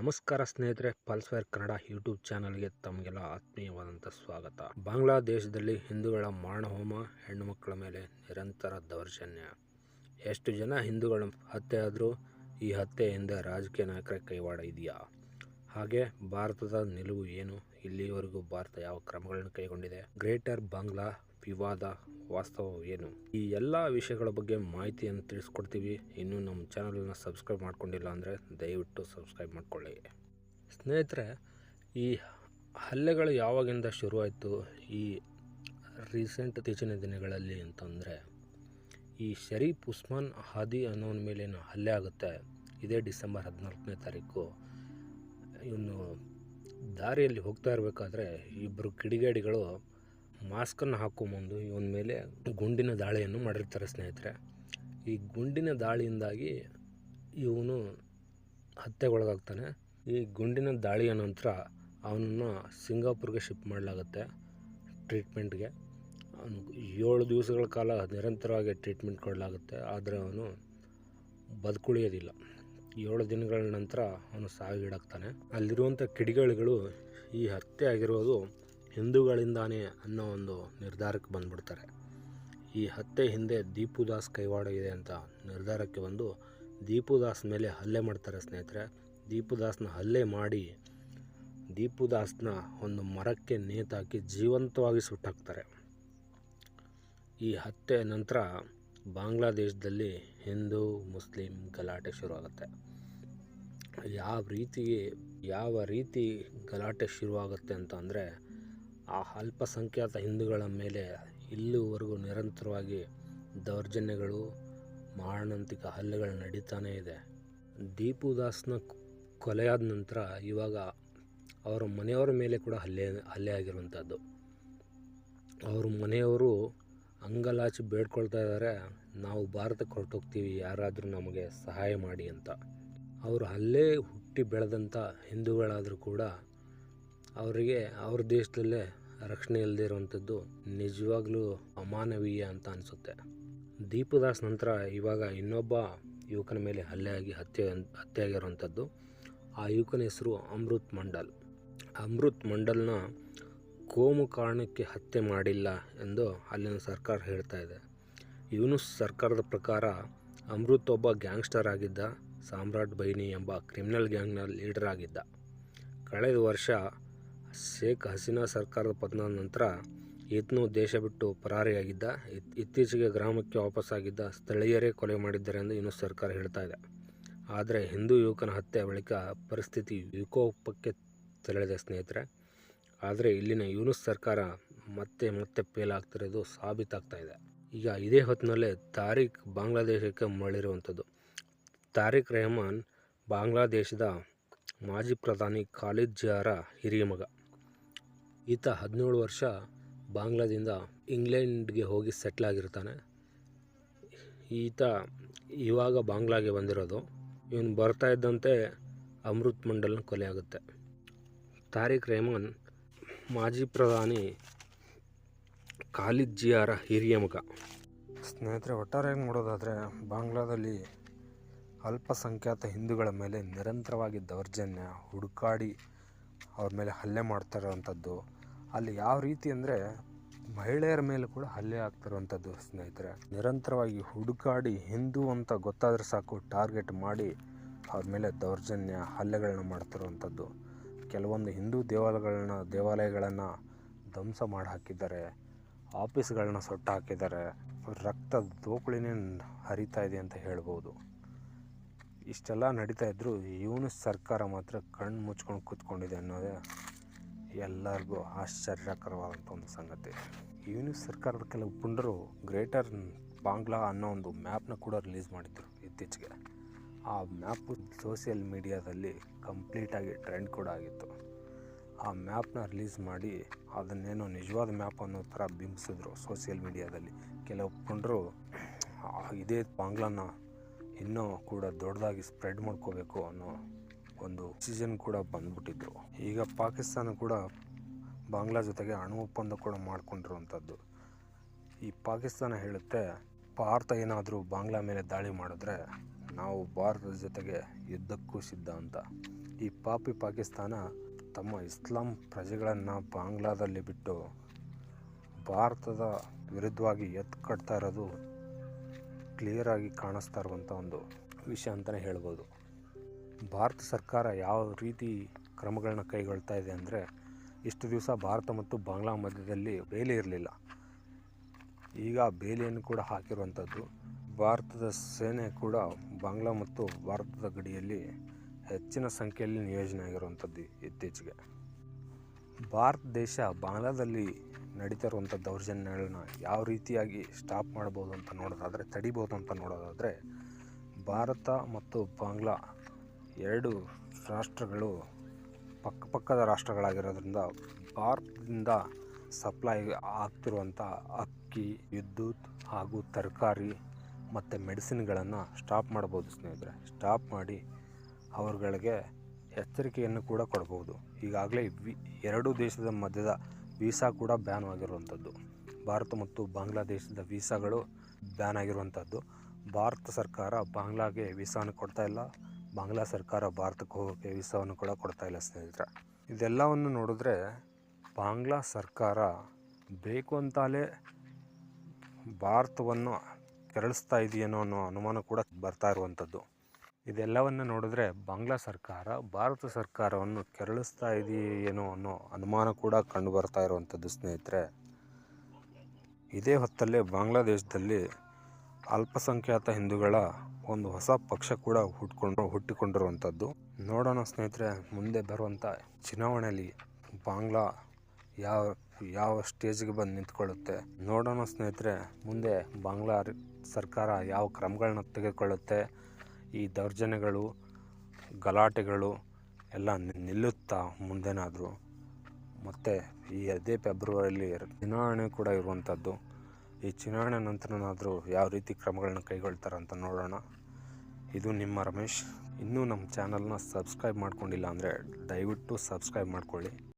ನಮಸ್ಕಾರ ಸ್ನೇಹಿತರೆ ಪಲ್ಸ್ವೇರ್ ಕನ್ನಡ ಯೂಟ್ಯೂಬ್ ಚಾನಲ್ಗೆ ತಮಗೆಲ್ಲ ಆತ್ಮೀಯವಾದಂಥ ಸ್ವಾಗತ. ಬಾಂಗ್ಲಾದೇಶದಲ್ಲಿ ಹಿಂದೂಗಳ ಮಾರಣಹೋಮ ಹೆಣ್ಣು ಮಕ್ಕಳ ಮೇಲೆ ನಿರಂತರ ದೌರ್ಜನ್ಯ. ಎಷ್ಟು ಜನ ಹಿಂದೂಗಳ ಹತ್ಯೆ ಆದರೂ ಈ ಹತ್ಯೆ ಹಿಂದೆ ರಾಜಕೀಯ ನಾಯಕರ ಕೈವಾಡ ಇದೆಯಾ? ಹಾಗೆ ಭಾರತದ ನಿಲುವು ಏನು? ಇಲ್ಲಿವರೆಗೂ ಭಾರತ ಯಾವ ಕ್ರಮಗಳನ್ನು ಕೈಗೊಂಡಿದೆ? ಗ್ರೇಟರ್ ಬಾಂಗ್ಲಾ ವಿವಾದ ವಾಸ್ತವ ಏನು? ಈ ಎಲ್ಲ ವಿಷಯಗಳ ಬಗ್ಗೆ ಮಾಹಿತಿಯನ್ನು ತಿಳಿಸ್ಕೊಡ್ತೀವಿ. ಇನ್ನೂ ನಮ್ಮ ಚಾನಲನ್ನು ಸಬ್ಸ್ಕ್ರೈಬ್ ಮಾಡ್ಕೊಂಡಿಲ್ಲ ಅಂದರೆ ದಯವಿಟ್ಟು ಸಬ್ಸ್ಕ್ರೈಬ್ ಮಾಡಿಕೊಳ್ಳಿ. ಸ್ನೇಹಿತರೆ, ಈ ಹಲ್ಲೆಗಳು ಯಾವಾಗಿಂದ ಶುರುವಾಯಿತು? ಈ ರೀಸೆಂಟ್ ಇತ್ತೀಚಿನ ದಿನಗಳಲ್ಲಿ ಅಂತಂದರೆ, ಈ ಶರೀಫ್ ಉಸ್ಮಾನ್ ಹಾದಿ ಅನ್ನೋನ ಮೇಲೇನು ಹಲ್ಲೆ ಆಗುತ್ತೆ. ಇದೇ ಡಿಸೆಂಬರ್ ಹದಿನಾಲ್ಕನೇ ತಾರೀಕು. ಇವನು ದಾರಿಯಲ್ಲಿ ಹೋಗ್ತಾ ಇರಬೇಕಾದ್ರೆ ಇಬ್ಬರು ಕಿಡಿಗೇಡಿಗಳು ಮಾಸ್ಕನ್ನು ಹಾಕೊಂಬಂದು ಇವನ ಮೇಲೆ ಗುಂಡಿನ ದಾಳಿಯನ್ನು ಮಾಡಿರ್ತಾರೆ ಸ್ನೇಹಿತರೆ. ಈ ಗುಂಡಿನ ದಾಳಿಯಿಂದಾಗಿ ಇವನು ಹತ್ಯೆಗೊಳಗಾಗ್ತಾನೆ. ಈ ಗುಂಡಿನ ದಾಳಿಯ ನಂತರ ಅವನನ್ನು ಸಿಂಗಾಪುರ್ಗೆ ಶಿಫ್ಟ್ ಮಾಡಲಾಗುತ್ತೆ ಟ್ರೀಟ್ಮೆಂಟ್ಗೆ. ಅವನು ಏಳು ದಿವಸಗಳ ಕಾಲ ನಿರಂತರವಾಗಿ ಟ್ರೀಟ್ಮೆಂಟ್ ಕೊಡಲಾಗುತ್ತೆ, ಆದರೆ ಅವನು ಬದುಕುಳಿಯೋದಿಲ್ಲ. ಏಳು ದಿನಗಳ ನಂತರ ಅವನು ಸಾವಿಗೀಡಾಗ್ತಾನೆ. ಅಲ್ಲಿರುವಂಥ ಕಿಡಿಗಳಿಗಳು ಈ ಹತ್ಯೆ ಆಗಿರೋದು ಹಿಂದೂಗಳಿಂದಾನೇ ಅನ್ನೋ ಒಂದು ನಿರ್ಧಾರಕ್ಕೆ ಬಂದ್ಬಿಡ್ತಾರೆ. ಈ ಹತ್ಯೆ ಹಿಂದೆ ದೀಪುದಾಸ್ ಕೈವಾಡ ಇದೆ ಅಂತ ನಿರ್ಧಾರಕ್ಕೆ ಬಂದು ದೀಪುದಾಸ್ ಮೇಲೆ ಹಲ್ಲೆ ಮಾಡ್ತಾರೆ ಸ್ನೇಹಿತರೆ. ದೀಪುದಾಸ್ನ ಹಲ್ಲೆ ಮಾಡಿ ದೀಪುದಾಸ್ನ ಒಂದು ಮರಕ್ಕೆ ನೇತಾಕಿ ಜೀವಂತವಾಗಿ ಸುಟ್ಟಾಕ್ತಾರೆ. ಈ ಹತ್ಯೆ ನಂತರ ಬಾಂಗ್ಲಾದೇಶದಲ್ಲಿ ಹಿಂದೂ, ಮುಸ್ಲಿಂ ಗಲಾಟೆ ಶುರುವಾಗುತ್ತೆ. ಯಾವ ರೀತಿ ಯಾವ ರೀತಿ ಗಲಾಟೆ ಶುರುವಾಗುತ್ತೆ ಅಂತ ಅಂದರೆ ಆ ಅಲ್ಪಸಂಖ್ಯಾತ ಹಿಂದೂಗಳ ಮೇಲೆ ಇಲ್ಲಿವರೆಗೂ ನಿರಂತರವಾಗಿ ದೌರ್ಜನ್ಯಗಳು, ಮಾರಣಾಂತಿಕ ಹಲ್ಲೆಗಳು ನಡೀತಾನೇ ಇದೆ. ದೀಪುದಾಸ್ನ ಕೊಲೆಯಾದ ನಂತರ ಇವಾಗ ಅವರ ಮನೆಯವರ ಮೇಲೆ ಕೂಡ ಹಲ್ಲೆ ಹಲ್ಲೆ ಆಗಿರುವಂಥದ್ದು. ಅವ್ರ ಮನೆಯವರು ಅಂಗಲಾಚಿ ಬೇಡ್ಕೊಳ್ತಾ ಇದ್ದಾರೆ, ನಾವು ಭಾರತಕ್ಕೆ ಹೊರಟೋಗ್ತೀವಿ, ಯಾರಾದರೂ ನಮಗೆ ಸಹಾಯ ಮಾಡಿ ಅಂತ. ಅವರು ಅಲ್ಲೇ ಹುಟ್ಟಿ ಬೆಳೆದಂಥ ಹಿಂದೂಗಳಾದರೂ ಕೂಡ ಅವರಿಗೆ, ಅವ್ರ ದೇಶದಲ್ಲೇ ರಕ್ಷಣೆ ಇಲ್ಲದೆ ಇರುವಂಥದ್ದು ನಿಜವಾಗ್ಲೂ ಅಮಾನವೀಯ ಅಂತ ಅನಿಸುತ್ತೆ. ದೀಪದಾಸ್ ನಂತರ ಇವಾಗ ಇನ್ನೊಬ್ಬ ಯುವಕನ ಮೇಲೆ ಹಲ್ಲೆ ಆಗಿ ಹತ್ಯೆ ಹತ್ಯೆ ಆಗಿರುವಂಥದ್ದು ಆ ಯುವಕನ ಹೆಸರು ಅಮೃತ್ ಮಂಡಲ್. ಅಮೃತ್ ಮಂಡಲ್ನ ಕೋಮು ಕಾರಣಕ್ಕೆ ಹತ್ಯೆ ಮಾಡಿಲ್ಲ ಎಂದು ಅಲ್ಲಿನ ಸರ್ಕಾರ ಹೇಳ್ತಾ ಇದೆ. ಇವನು ಸರ್ಕಾರದ ಪ್ರಕಾರ ಅಮೃತ್ ಒಬ್ಬ ಗ್ಯಾಂಗ್ಸ್ಟರ್ ಆಗಿದ್ದ, ಸಾಮ್ರಾಟ್ ಬೈನಿ ಎಂಬ ಕ್ರಿಮಿನಲ್ ಗ್ಯಾಂಗ್ನ ಲೀಡರ್ ಆಗಿದ್ದ. ಕಳೆದ ವರ್ಷ ಶೇಖ್ ಹಸೀನಾ ಸರ್ಕಾರದ ಪತನದ ನಂತರ ಈತನು ದೇಶ ಬಿಟ್ಟು ಪರಾರಿಯಾಗಿದ್ದ ಇತ್ತೀಚೆಗೆ ಗ್ರಾಮಕ್ಕೆ ವಾಪಸ್ಸಾಗಿದ್ದ ಸ್ಥಳೀಯರೇ ಕೊಲೆ ಮಾಡಿದ್ದಾರೆ ಎಂದು ಇನ್ನೂ ಸರ್ಕಾರ ಹೇಳ್ತಾ ಇದೆ. ಆದರೆ ಹಿಂದೂ ಯುವಕನ ಹತ್ಯೆ ಬಳಿಕ ಪರಿಸ್ಥಿತಿ ವಿಕೋಪಕ್ಕೆ ತೆರಳಿದೆ ಸ್ನೇಹಿತರೆ. ಆದರೆ ಇಲ್ಲಿನ ಯೂನುಸ್ ಸರ್ಕಾರ ಮತ್ತೆ ಮತ್ತೆ ಫೇಲ್ ಆಗ್ತಿರೋದು ಸಾಬೀತಾಗ್ತಾ ಇದೆ. ಈಗ ಇದೇ ಹೊತ್ತಿನಲ್ಲೇ ತಾರಿಕ್ ಬಾಂಗ್ಲಾದೇಶಕ್ಕೆ ಮರಳಿರುವಂಥದ್ದು. ತಾರಿಕ್ ರೆಹಮಾನ್ ಬಾಂಗ್ಲಾದೇಶದ ಮಾಜಿ ಪ್ರಧಾನಿ ಖಾಲಿದ್ ಜಿಯಾರ ಹಿರಿಯ ಮಗ. ಈತ ಹದಿನೇಳು ವರ್ಷ ಬಾಂಗ್ಲಾದಿಂದ ಇಂಗ್ಲೆಂಡ್ಗೆ ಹೋಗಿ ಸೆಟ್ಲ್ ಆಗಿರ್ತಾನೆ. ಈತ ಇವಾಗ ಬಾಂಗ್ಲಾಗೆ ಬಂದಿರೋದು. ಇವನು ಬರ್ತಾ ಇದ್ದಂತೆ ಅಮೃತ್ ಮಂಡಲ್ನ ಕೊಲೆ ಆಗುತ್ತೆ. ತಾರಿಕ್ ರೆಹಮಾನ್ ಮಾಜಿ ಪ್ರಧಾನಿ ಖಾಲಿದ್ ಜಿಯಾರ ಹಿರಿಯ ಮುಖ. ಸ್ನೇಹಿತರೆ ಒಟ್ಟಾರೆಯಾಗಿ ನೋಡೋದಾದರೆ ಬಾಂಗ್ಲಾದಲ್ಲಿ ಅಲ್ಪಸಂಖ್ಯಾತ ಹಿಂದೂಗಳ ಮೇಲೆ ನಿರಂತರವಾಗಿ ದೌರ್ಜನ್ಯ, ಹುಡುಕಾಡಿ ಅವ್ರ ಮೇಲೆ ಹಲ್ಲೆ ಮಾಡ್ತಾ ಇರೋವಂಥದ್ದು ಅಲ್ಲಿ ಯಾವ ರೀತಿ ಅಂದರೆ ಮಹಿಳೆಯರ ಮೇಲೆ ಕೂಡ ಹಲ್ಲೆ ಆಗ್ತಿರುವಂಥದ್ದು ಸ್ನೇಹಿತರೆ. ನಿರಂತರವಾಗಿ ಹುಡುಕಾಡಿ ಹಿಂದೂ ಅಂತ ಗೊತ್ತಾದರೆ ಸಾಕು, ಟಾರ್ಗೆಟ್ ಮಾಡಿ ಅವ್ರ ಮೇಲೆ ದೌರ್ಜನ್ಯ, ಹಲ್ಲೆಗಳನ್ನ ಮಾಡ್ತಿರುವಂಥದ್ದು. ಕೆಲವೊಂದು ಹಿಂದೂ ದೇವಾಲಯಗಳನ್ನ, ದೇವಾಲಯಗಳನ್ನು ಧ್ವಂಸ ಮಾಡಿ ಹಾಕಿದ್ದಾರೆ ಆಫೀಸ್ಗಳನ್ನ ಸೊಟ್ಟು ಹಾಕಿದ್ದಾರೆ ರಕ್ತ ದೋಕುಳಿನೇ ಹರಿತಾ ಇದೆ ಅಂತ ಹೇಳ್ಬೋದು. ಇಷ್ಟೆಲ್ಲ ನಡೀತಾ ಇದ್ದರೂ ಇವನು ಸರ್ಕಾರ ಮಾತ್ರ ಕಣ್ಣು ಮುಚ್ಕೊಂಡು ಕೂತ್ಕೊಂಡಿದೆ ಅನ್ನೋದೇ ಎಲ್ಲರಿಗೂ ಆಶ್ಚರ್ಯಕರವಾದಂಥ ಒಂದು ಸಂಗತಿ. ಇವನು ಸರ್ಕಾರದ ಕೆಲವು ಪುಂಡರು ಗ್ರೇಟರ್ ಬಾಂಗ್ಲಾ ಅನ್ನೋ ಒಂದು ಮ್ಯಾಪ್ನ ಕೂಡ ರಿಲೀಸ್ ಮಾಡಿದ್ರು ಇತ್ತೀಚೆಗೆ. ಆ ಮ್ಯಾಪು ಸೋಷಿಯಲ್ ಮೀಡಿಯಾದಲ್ಲಿ ಕಂಪ್ಲೀಟಾಗಿ ಟ್ರೆಂಡ್ ಕೂಡ ಆಗಿತ್ತು. ಆ ಮ್ಯಾಪ್ನ ರಿಲೀಸ್ ಮಾಡಿ ಅದನ್ನೇನೋ ನಿಜವಾದ ಮ್ಯಾಪ್ ಅನ್ನೋ ಥರ ಬಿಂಬಿಸಿದ್ರು ಸೋಷಿಯಲ್ ಮೀಡಿಯಾದಲ್ಲಿ. ಕೆಲವು ಪುಂಡರು ಇದೇ ಬಾಂಗ್ಲಾನ ಇನ್ನೂ ಕೂಡ ದೊಡ್ಡದಾಗಿ ಸ್ಪ್ರೆಡ್ ಮಾಡ್ಕೋಬೇಕು ಅನ್ನೋ ಒಂದು ಡಿಸಿಷನ್ ಕೂಡ ಬಂದ್ಬಿಟ್ಟಿದ್ರು. ಈಗ ಪಾಕಿಸ್ತಾನ ಕೂಡ ಬಾಂಗ್ಲಾ ಜೊತೆಗೆ ಅಣು ಒಪ್ಪಂದ ಕೂಡ ಮಾಡಿಕೊಂಡಿರುವಂಥದ್ದು. ಈ ಪಾಕಿಸ್ತಾನ ಹೇಳುತ್ತೆ, ಭಾರತ ಏನಾದರೂ ಬಾಂಗ್ಲಾ ಮೇಲೆ ದಾಳಿ ಮಾಡಿದ್ರೆ ನಾವು ಭಾರತದ ಜೊತೆಗೆ ಯುದ್ಧಕ್ಕೂ ಸಿದ್ಧ ಅಂತ. ಈ ಪಾಪಿ ಪಾಕಿಸ್ತಾನ ತಮ್ಮ ಇಸ್ಲಾಂ ಪ್ರಜೆಗಳನ್ನು ಬಾಂಗ್ಲಾದಲ್ಲಿ ಬಿಟ್ಟು ಭಾರತದ ವಿರುದ್ಧವಾಗಿ ಎತ್ತು ಕಟ್ತಾ ಇರೋದು ಕ್ಲಿಯರಾಗಿ ಕಾಣಿಸ್ತಾ ಇರುವಂಥ ಒಂದು ವಿಷಯ ಅಂತಲೇ ಹೇಳ್ಬೋದು. ಭಾರತ ಸರ್ಕಾರ ಯಾವ ರೀತಿ ಕ್ರಮಗಳನ್ನ ಕೈಗೊಳ್ತಾ ಇದೆ ಅಂದರೆ ಇಷ್ಟು ದಿವಸ ಭಾರತ ಮತ್ತು ಬಾಂಗ್ಲಾ ಮಧ್ಯದಲ್ಲಿ ಬೇಲಿ ಇರಲಿಲ್ಲ. ಈಗ ಬೇಲಿಯನ್ನು ಕೂಡ ಹಾಕಿರುವಂಥದ್ದು. ಭಾರತದ ಸೇನೆ ಕೂಡ ಬಾಂಗ್ಲಾ ಮತ್ತು ಭಾರತದ ಗಡಿಯಲ್ಲಿ ಹೆಚ್ಚಿನ ಸಂಖ್ಯೆಯಲ್ಲಿ ನಿಯೋಜನೆ ಆಗಿರುವಂಥದ್ದು ಇತ್ತೀಚೆಗೆ. ಭಾರತ ದೇಶ ಬಾಂಗ್ಲಾದಲ್ಲಿ ನಡೀತಾ ಇರುವಂಥ ದೌರ್ಜನ್ಯಗಳನ್ನ ಯಾವ ರೀತಿಯಾಗಿ ಸ್ಟಾಪ್ ಮಾಡ್ಬೋದು ಅಂತ ನೋಡೋದಾದರೆ ತಡಿಬೋದು ಅಂತ ನೋಡೋದಾದರೆ, ಭಾರತ ಮತ್ತು ಬಾಂಗ್ಲಾ ಎರಡು ರಾಷ್ಟ್ರಗಳು ಪಕ್ಕಪಕ್ಕದ ರಾಷ್ಟ್ರಗಳಾಗಿರೋದ್ರಿಂದ ಭಾರತದಿಂದ ಸಪ್ಲೈ ಆಗ್ತಿರುವಂಥ ಅಕ್ಕಿ, ವಿದ್ಯುತ್ ಹಾಗೂ ತರಕಾರಿ ಮತ್ತು ಮೆಡಿಸಿನ್ಗಳನ್ನು ಸ್ಟಾಪ್ ಮಾಡ್ಬೋದು ಸ್ನೇಹಿತರೆ. ಸ್ಟಾಪ್ ಮಾಡಿ ಅವರುಗಳಿಗೆ ಎಚ್ಚರಿಕೆಯನ್ನು ಕೂಡ ಕೊಡ್ಬೋದು. ಈಗಾಗಲೇ ವಿ ಎರಡೂ ದೇಶದ ಮಧ್ಯದ ವೀಸಾ ಕೂಡ ಬ್ಯಾನ್ ಆಗಿರುವಂಥದ್ದು. ಭಾರತ ಮತ್ತು ಬಾಂಗ್ಲಾದೇಶದ ವೀಸಾಗಳು ಬ್ಯಾನ್ ಆಗಿರುವಂಥದ್ದು. ಭಾರತ ಸರ್ಕಾರ ಬಾಂಗ್ಲಾಗೆ ವೀಸಾನ ಕೊಡ್ತಾ ಇಲ್ಲ. ಬಾಂಗ್ಲಾ ಸರ್ಕಾರ ಭಾರತಕ್ಕೆ ಹೋಗೋಕ್ಕೆ ವೀಸಾವನ್ನು ಕೂಡ ಕೊಡ್ತಾ ಇಲ್ಲ ಸ್ನೇಹಿತರೆ. ಇದೆಲ್ಲವನ್ನು ನೋಡಿದ್ರೆ ಬಾಂಗ್ಲಾ ಸರ್ಕಾರ ಬೇಕು ಅಂತಲೇ ಭಾರತವನ್ನು ಕೆರಳಿಸ್ತಾ ಇದೆಯೇನೋ ಅನ್ನೋ ಅನುಮಾನ ಕೂಡ ಬರ್ತಾ ಇರುವಂಥದ್ದು. ಇದೆಲ್ಲವನ್ನು ನೋಡಿದ್ರೆ ಬಾಂಗ್ಲಾ ಸರ್ಕಾರ, ಭಾರತ ಸರ್ಕಾರವನ್ನು ಕೆರಳಿಸ್ತಾ ಇದೆಯೇನೋ ಅನ್ನೋ ಅನುಮಾನ ಕೂಡ ಕಂಡು ಬರ್ತಾ ಇರುವಂಥದ್ದು ಸ್ನೇಹಿತರೆ. ಇದೇ ಹೊತ್ತಲ್ಲೇ ಬಾಂಗ್ಲಾದೇಶದಲ್ಲಿ ಅಲ್ಪಸಂಖ್ಯಾತ ಹಿಂದೂಗಳ ಒಂದು ಹೊಸ ಪಕ್ಷ ಕೂಡ ಹುಟ್ಕೊಂಡು, ಹುಟ್ಟಿಕೊಂಡಿರುವಂಥದ್ದು. ನೋಡೋಣ ಸ್ನೇಹಿತರೆ, ಮುಂದೆ ಬರುವಂಥ ಚುನಾವಣೆಯಲ್ಲಿ ಬಾಂಗ್ಲಾ ಯಾವ ಯಾವ ಸ್ಟೇಜ್ಗೆ ಬಂದು ನಿಂತ್ಕೊಳ್ಳುತ್ತೆ? ನೋಡೋಣ ಸ್ನೇಹಿತರೆ, ಮುಂದೆ ಬಾಂಗ್ಲಾ ಸರ್ಕಾರ ಯಾವ ಕ್ರಮಗಳನ್ನ ತೆಗೆದುಕೊಳ್ಳುತ್ತೆ? ಈ ದೌರ್ಜನ್ಯಗಳು, ಗಲಾಟೆಗಳು ಎಲ್ಲ ನಿಲ್ಲುತ್ತಾ ಮುಂದೆನಾದರೂ? ಮತ್ತು ಈ ಅದೇ ಫೆಬ್ರವರಿಯಲ್ಲಿ ಚುನಾವಣೆ ಕೂಡ ಇರುವಂಥದ್ದು. ಈ ಚುನಾವಣೆ ನಂತರನಾದರೂ ಯಾವ ರೀತಿ ಕ್ರಮಗಳನ್ನ ಕೈಗೊಳ್ತಾರೆ ಅಂತ ನೋಡೋಣ. ಇದು ನಿಮ್ಮ ರಮೇಶ್. ಇನ್ನೂ ನಮ್ಮ ಚಾನಲ್ನ ಸಬ್ಸ್ಕ್ರೈಬ್ ಮಾಡ್ಕೊಂಡಿಲ್ಲ ಅಂದರೆ ದಯವಿಟ್ಟು ಸಬ್ಸ್ಕ್ರೈಬ್ ಮಾಡ್ಕೊಳ್ಳಿ.